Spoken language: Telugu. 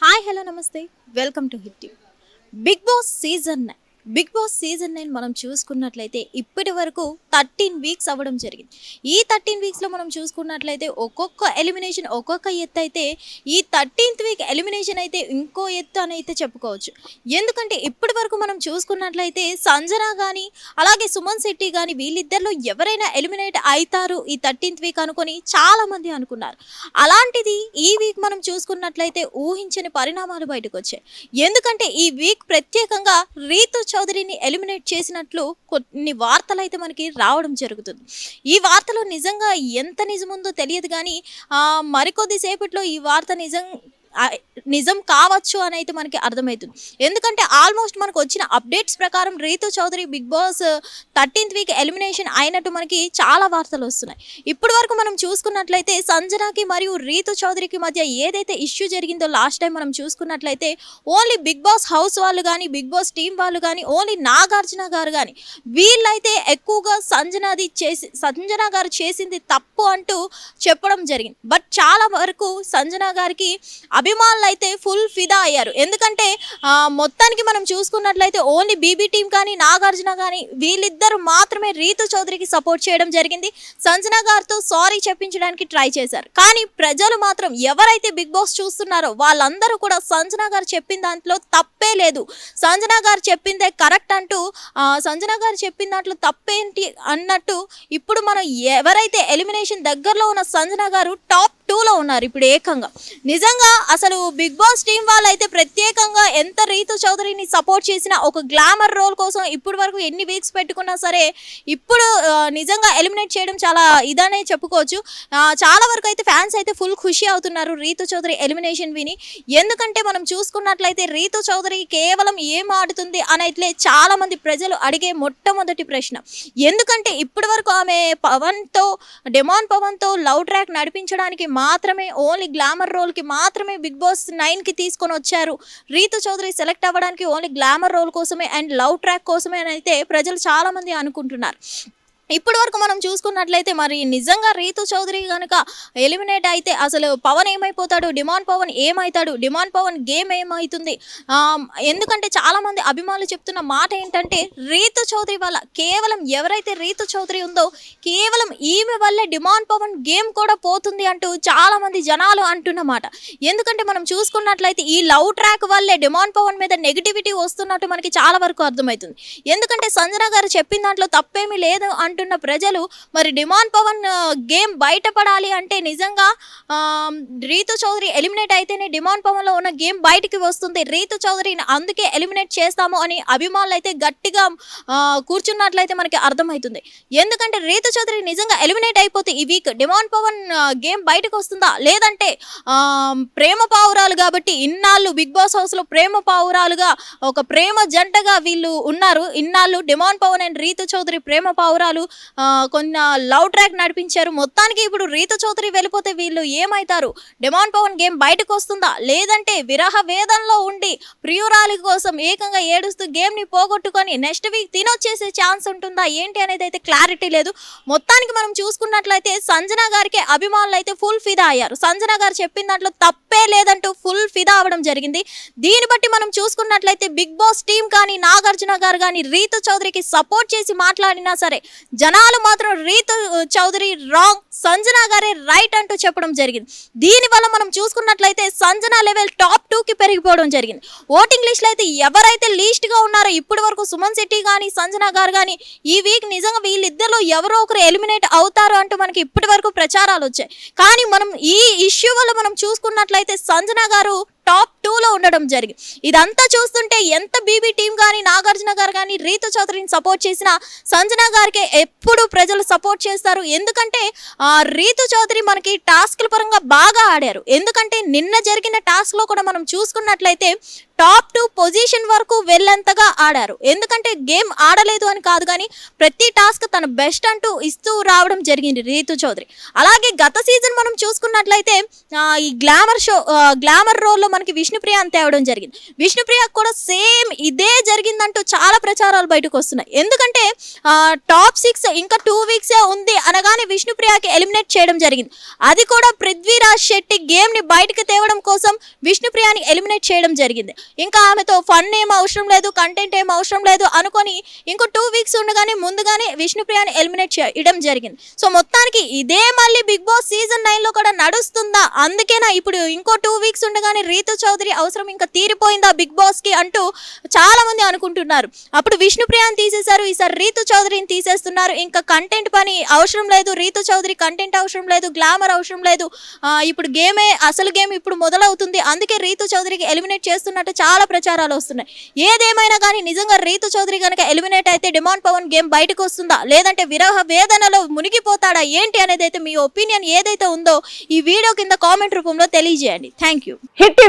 హాయ్ హలో నమస్తే welcome to Hit TV Bigg Boss season nine Bigg Boss season nine మనం చూసుకున్నట్లయితే ఇప్పటి వరకు థర్టీన్ వీక్స్ అవ్వడం జరిగింది. ఈ థర్టీన్ వీక్స్లో మనం చూసుకున్నట్లయితే ఒక్కొక్క ఎలిమినేషన్ ఒక్కొక్క ఎత్తు అయితే ఈ థర్టీన్త్ వీక్ ఎలిమినేషన్ అయితే ఇంకో ఎత్తు అని అయితే చెప్పుకోవచ్చు. ఎందుకంటే ఇప్పటి వరకు మనం చూసుకున్నట్లయితే సంజన కానీ అలాగే సుమన్ శెట్టి కానీ వీళ్ళిద్దరిలో ఎవరైనా ఎలిమినేట్ అవుతారు ఈ థర్టీన్త్ వీక్ అనుకొని చాలామంది అనుకున్నారు. అలాంటిది ఈ వీక్ మనం చూసుకున్నట్లయితే ఊహించని పరిణామాలు బయటకు వచ్చాయి. ఎందుకంటే ఈ వీక్ ప్రత్యేకంగా రీతు చౌదరిని ఎలిమినేట్ చేసినట్లు కొన్ని వార్తలు అయితే మనకి రావడం జరుగుతుంది. ఈ వార్తలో నిజంగా ఎంత నిజముందో తెలియదు కానీ మరికొద్దిసేపట్లో ఈ వార్త నిజం నిజం కావచ్చు అని అయితే మనకి అర్థమవుతుంది. ఎందుకంటే ఆల్మోస్ట్ మనకు వచ్చిన అప్డేట్స్ ప్రకారం Rithu Chowdary Bigg Boss thirteenth week elimination అయినట్టు మనకి చాలా వార్తలు వస్తున్నాయి. ఇప్పటి వరకు మనం చూసుకున్నట్లయితే సంజనాకి మరియు రీతు చౌదరికి మధ్య ఏదైతే ఇష్యూ జరిగిందో లాస్ట్ టైం మనం చూసుకున్నట్లయితే ఓన్లీ బిగ్ బాస్ హౌస్ వాళ్ళు కానీ బిగ్ బాస్ టీం వాళ్ళు కానీ ఓన్లీ నాగార్జున గారు కానీ వీళ్ళైతే ఎక్కువగా సంజనాది చేసి సంజన గారు చేసింది తప్పు అంటూ చెప్పడం జరిగింది. బట్ చాలా వరకు సంజన గారికి అభిమానులు అయితే ఫుల్ ఫిదా అయ్యారు. ఎందుకంటే మొత్తానికి మనం చూసుకున్నట్లయితే ఓన్లీ బీబీ టీం కానీ నాగార్జున కానీ వీళ్ళిద్దరు మాత్రమే రీతు చౌదరికి సపోర్ట్ చేయడం జరిగింది. సంజన గారితో సారీ చెప్పించడానికి ట్రై చేశారు. కానీ ప్రజలు మాత్రం ఎవరైతే బిగ్ బాస్ చూస్తున్నారో వాళ్ళందరూ కూడా సంజన గారు చెప్పిన దాంట్లో తప్పే లేదు. సంజన గారు చెప్పిందే కరెక్ట్ అంటూ సంజన గారు చెప్పిన దాంట్లో తప్పేంటి అన్నట్టు ఇప్పుడు మనం ఎవరైతే ఎలిమినేషన్ దగ్గరలో ఉన్న సంజన గారు టాప్ టూలో ఉన్నారు ఇప్పుడు ఏకంగా. నిజంగా అసలు బిగ్ బాస్ టీం వాళ్ళు అయితే ప్రత్యేకంగా ఎంత రీతు చౌదరిని సపోర్ట్ చేసినా ఒక గ్లామర్ రోల్ కోసం ఇప్పుడు వరకు ఎన్ని వీక్స్ పెట్టుకున్నా సరే ఇప్పుడు నిజంగా ఎలిమినేట్ చేయడం చాలా ఇదనే చెప్పుకోవచ్చు. చాలా వరకు అయితే ఫ్యాన్స్ అయితే ఫుల్ ఖుషి అవుతున్నారు రీతు చౌదరి ఎలిమినేషన్ విని. ఎందుకంటే మనం చూసుకున్నట్లయితే రీతు చౌదరి కేవలం ఏం ఆడుతుంది అని చాలా మంది ప్రజలు అడిగే మొట్టమొదటి ప్రశ్న. ఎందుకంటే ఇప్పటి వరకు ఆమె పవన్తో డెమాన్ పవన్తో లవ్ ట్రాక్ నడిపించడానికి మాత్రమే ఓన్లీ గ్లామర్ రోల్కి మాత్రమే బిగ్ బాస్ నైన్కి తీసుకొని వచ్చారు. రీతు చౌదరి సెలెక్ట్ అవ్వడానికి ఓన్లీ గ్లామర్ రోల్ కోసమే అండ్ లవ్ ట్రాక్ కోసమే అని అయితే ప్రజలు చాలామంది అనుకుంటున్నారు. ఇప్పటి వరకు మనం చూసుకున్నట్లయితే మరి నిజంగా రీతు చౌదరి కనుక ఎలిమినేట్ అయితే అసలు పవన్ ఏమైపోతాడు? డిమాండ్ పవన్ ఏమవుతాడు డిమాండ్ పవన్ గేమ్ ఏమవుతుంది ఎందుకంటే చాలామంది అభిమానులు చెప్తున్న మాట ఏంటంటే రీతు చౌదరి వల్ల కేవలం ఎవరైతే రీతు చౌదరి ఉందో కేవలం ఈమె వల్లే డిమాండ్ పవన్ గేమ్ కూడా పోతుంది అంటూ చాలామంది జనాలు అంటున్నమాట ఎందుకంటే మనం చూసుకున్నట్లయితే ఈ లవ్ ట్రాక్ వల్లే డిమాండ్ పవన్ మీద నెగిటివిటీ వస్తున్నట్టు మనకి చాలా వరకు అర్థమవుతుంది. ఎందుకంటే సంజన గారు చెప్పిన దాంట్లో తప్పేమీ లేదు అంటున్న ప్రజలు మరి డిమాండ్ పవన్ గేమ్ బయటపడాలి అంటే నిజంగా రీతు చౌదరి ఎలిమినేట్ అయితేనే డిమాండ్ పవన్లో ఉన్న గేమ్ బయటికి వస్తుంది. రీతు చౌదరిని అందుకే ఎలిమినేట్ చేస్తాము అని అభిమానులు అయితే గట్టిగా కూర్చున్నట్లయితే మనకి అర్థమవుతుంది. ఎందుకంటే రీతు చౌదరి నిజంగా ఎలిమినేట్ అయిపోతే ఈ వీక్ డిమాండ్ పవన్ గేమ్ బయటకు వస్తుందా? లేదంటే ప్రేమ పావురాలు కాబట్టి ఇన్నాళ్ళు బిగ్ బాస్ హౌస్లో ప్రేమ పావురాలుగా ఒక ప్రేమ జంటగా వీళ్ళు ఉన్నారు. ఇన్నాళ్ళు డిమాండ్ పవన్ అండ్ రీతు చౌదరి ప్రేమ పావురాలు కొన్ని లవ్ ట్రాక్ నడిపించారు. మొత్తానికి ఇప్పుడు రీత చౌదరి వెళ్ళిపోతే వీళ్ళు ఏమవుతారు డిమాండ్ పవన్ గేమ్ బయటకు వస్తుందా? లేదంటే విరహ వేదంలో ఉండి ప్రియురాలి కోసం ఏకంగా ఏడుస్తూ గేమ్ని పోగొట్టుకొని నెక్స్ట్ వీక్ తినొచ్చేసే ఛాన్స్ ఉంటుందా? ఏంటి అనేది అయితే క్లారిటీ లేదు. మొత్తానికి మనం చూసుకున్నట్లయితే సంజన గారికి అభిమానులు అయితే ఫుల్ ఫిదా అయ్యారు. సంజన గారు చెప్పిన దాంట్లో తప్పే లేదంటూ ఫుల్ ఫిదా అవ్వడం జరిగింది. దీన్ని బట్టి మనం చూసుకున్నట్లయితే బిగ్ బాస్ టీం కానీ నాగార్జున గారు కానీ రీత చౌదరికి సపోర్ట్ చేసి మాట్లాడినా సరే జనాలు మాత్రం రీతు చౌదరి రాంగ్ సంజన గారే రైట్ అంటూ చెప్పడం జరిగింది. దీనివల్ల మనం చూసుకున్నట్లయితే సంజన లెవెల్ టాప్ టూకి పెరిగిపోవడం జరిగింది. ఓటింగ్ లిస్ట్లో అయితే ఎవరైతే లీస్ట్గా ఉన్నారో ఇప్పటి వరకు సుమన్ శెట్టి కానీ సంజన గారు కానీ ఈ వీక్ నిజంగా వీళ్ళిద్దరిలో ఎవరో ఒకరు ఎలిమినేట్ అవుతారు అంటూ మనకి ఇప్పటి వరకు ప్రచారాలు వచ్చాయి. కానీ మనం ఈ ఇష్యూ వల్ల మనం చూసుకున్నట్లయితే సంజన గారు టాప్ టూలో ఉండడం జరిగింది. ఇదంతా చూస్తుంటే ఎంత బీబీ టీం కానీ నాగార్జున గారు కానీ రీతు చౌదరిని సపోర్ట్ చేసిన సంజన గారికి ఎప్పుడు ప్రజలు సపోర్ట్ చేస్తారు. ఎందుకంటే ఆ, రీతు చౌదరి మనకి టాస్క్ల పరంగా బాగా ఆడారు. ఎందుకంటే నిన్న జరిగిన టాస్క్లో కూడా మనం చూసుకున్నట్లయితే టాప్ టూ పొజిషన్ వరకు వెళ్ళేంతగా ఆడారు. ఎందుకంటే గేమ్ ఆడలేదు అని కాదు కానీ ప్రతి టాస్క్ తన బెస్ట్ అంటూ ఇస్తూ రావడం జరిగింది రీతు చౌదరి. అలాగే గత సీజన్ మనం చూసుకున్నట్లయితే ఈ గ్లామర్ షో గ్లామర్ రోల్లో మనకి విష్ణుప్రియ అంతే తేవడం జరిగింది. విష్ణుప్రియ కూడా సేమ్ ఇదే జరిగిందంటూ చాలా ప్రచారాలు బయటకు వస్తున్నాయి. ఎందుకంటే టాప్ సిక్స్ ఇంకా టూ వీక్సే ఉంది అనగానే విష్ణుప్రియకి ఎలిమినేట్ చేయడం జరిగింది. అది కూడా పృథ్వీరాజ్ శెట్టి గేమ్ని బయటకు తేవడం కోసం విష్ణుప్రియని ఎలిమినేట్ చేయడం జరిగింది. ఇంకా ఆమెతో ఫన్ ఏం అవసరం లేదు కంటెంట్ ఏం అవసరం లేదు అనుకొని ఇంకో టూ వీక్స్ ఉండగానే ముందుగానే విష్ణుప్రియని ఎలిమినేట్ చేయడం జరిగింది. సో మొత్తానికి ఇదే మళ్ళీ బిగ్ బాస్ సీజన్ నైన్లో కూడా నడుస్తుందా? అందుకేనా ఇప్పుడు ఇంకో టూ వీక్స్ ఉండగానే రీతు చౌదరి అవసరం ఇంకా తీరిపోయిందా బిగ్ బాస్కి అంటూ చాలా మంది అనుకుంటున్నారు. అప్పుడు విష్ణుప్రియని తీసేశారు. ఈసారి రీతు చౌదరిని తీసేస్తున్నారు. ఇంకా కంటెంట్ పని అవసరం లేదు. రీతు చౌదరి కంటెంట్ అవసరం లేదు. గ్లామర్ అవసరం లేదు. ఇప్పుడు గేమే అసలు గేమ్ ఇప్పుడు మొదలవుతుంది. అందుకే రీతు చౌదరికి ఎలిమినేట్ చేస్తున్నట్టు చాలా ప్రచారాలు వస్తున్నాయి. ఏదేమైనా కానీ నిజంగా రీతు చౌదరి కనుక ఎలిమినేట్ అయితే డిమాండ్ పవన్ గేమ్ బయటకు వస్తుందా? లేదంటే విరహ వేదనలో మునిగిపోతాడా? ఏంటి అనేది అయితే మీ ఒపీనియన్ ఏదైతే ఉందో ఈ వీడియో కింద కామెంట్ రూపంలో తెలియజేయండి. Thank you hit